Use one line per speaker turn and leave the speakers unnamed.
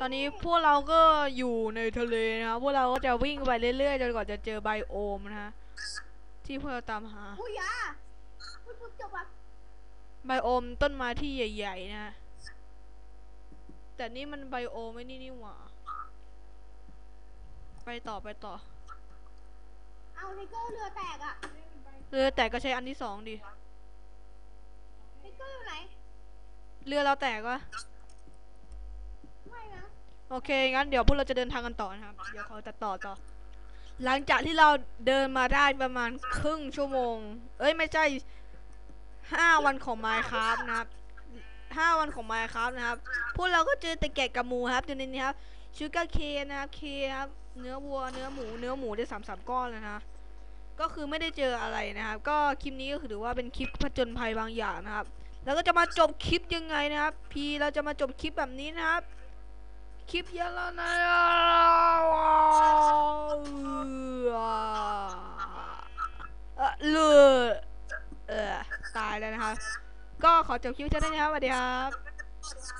ตอนนี้พวกเราก็อยู่ในทะเลนะครับพวกเราก็จะวิ่งไปเรื่อยๆจนกว่าจะเจอไบโอมนะฮะที่พวกเราตามหา
อุ้ยยาอุ้ยปุ๊บจบอะ
ไบโอมต้นไม้ที่ใหญ่ ๆนะฮะแต่นี่มันไบโอมไม่นี่นี่หว่า ไปต่อไปต่อ
เอาไทเกอร์เรือแตกอะ
เรือแตกก็ใช้อันที่สองดิ
ไทเกอร์อยู่ไหน
เรือเราแตกวะ
ไม่นะ
โอเค งั้นเดี๋ยวพวกเราจะเดินทางกันต่อนะครับ เดี๋ยวเขาจะต่อต่อ หลังจากที่เราเดินมาได้ประมาณครึ่งชั่วโมง เอ้ยไม่ใช่ห้าวันของ Minecraft นะครับห้าวันของ Minecraft นะครับ พวกเราก็เจอแต่แกะกับหมูครับอยู่ในนี้ครับชูการ์เคนนะครับเคครับเนื้อวัวเนื้อหมูเนื้อหมูได้สามสามก้อนเลยนะก็คือไม่ได้เจออะไรนะครับ ก็คลิปนี้ก็คือถือว่าเป็นคลิปผจญภัยบางอย่างนะครับ แล้วก็จะมาจบคลิปยังไงนะครับ พีเราจะมาจบคลิปแบบนี้นะครับ คลิปเยอะแล้วนะเออเลือเออตายแล้วนะครับ ก็ขอจบคลิปจะได้นะครับสวัสดีครับ